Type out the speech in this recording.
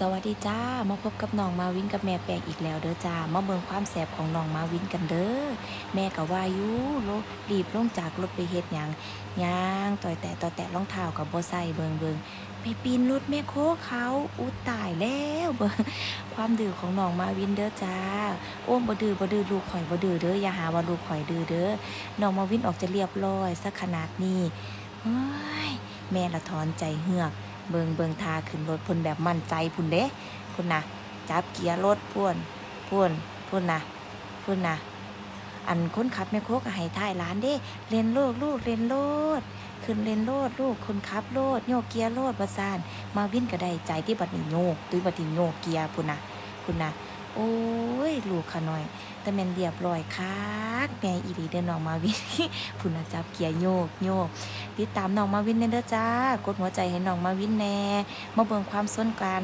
สวัสดีจ้า มาพบกับน้องมาวินกับแม่แปลงอีกแล้วเด้อจ้า มาเบิ่งความแสบของน้องมาวินกันเด้อ แม่ก็ว่ายู่โลรีบลงจากรถไปเฮ็ดหยังย่างต่อยแต่ต่อยแต่รองเท้ากับโบ่ใส่เบิงเบิงไปปีนรถแม่โคเขาอู้ตายแล้วเบิงความดื้อของน้องมาวินเด้อจ้า โอ้มบ่ดื้อบ่ดื้อลูกข่อยบ่ดื้อเด้ออย่าหาว่าลูกข่อยดื้อเด้อ น้องมาวินออกจะเรียบร้อยสักขนาดนี้เฮ้ยแม่ละถอนใจเฮือก เบิงเบิงทาขึ้นรถพุ่นแบบมั่นใจพุ่นเด้พุ่นนะจับเกียร์รถพุ่นพุ่นพุ่นนะพุ่นนะอันคนขับแม่โคกให้ท้ายร้านเด้เล่นโลดลูกเล่นโลดขึ้นเล่นโลดลูกคนขับโลดโยกเกียร์โลดประสาน มาวิ่นก็ได้ใจที่บัดนี้โยกตุ้ยบัดนี้โยกเกียร์พุ่นนะพุ่นนะโอ้ยลูกขาน้อย แต่แมนเรียบร้อยคักแม่อีหลีเด้อน้องมาวิ่นพุ่นนะจับเกียร์โยกโยก ติดตามน้องมาวินเด้อจ้ากดหัวใจให้น้องมาวินแน่มาเบิ่งความส้นกัน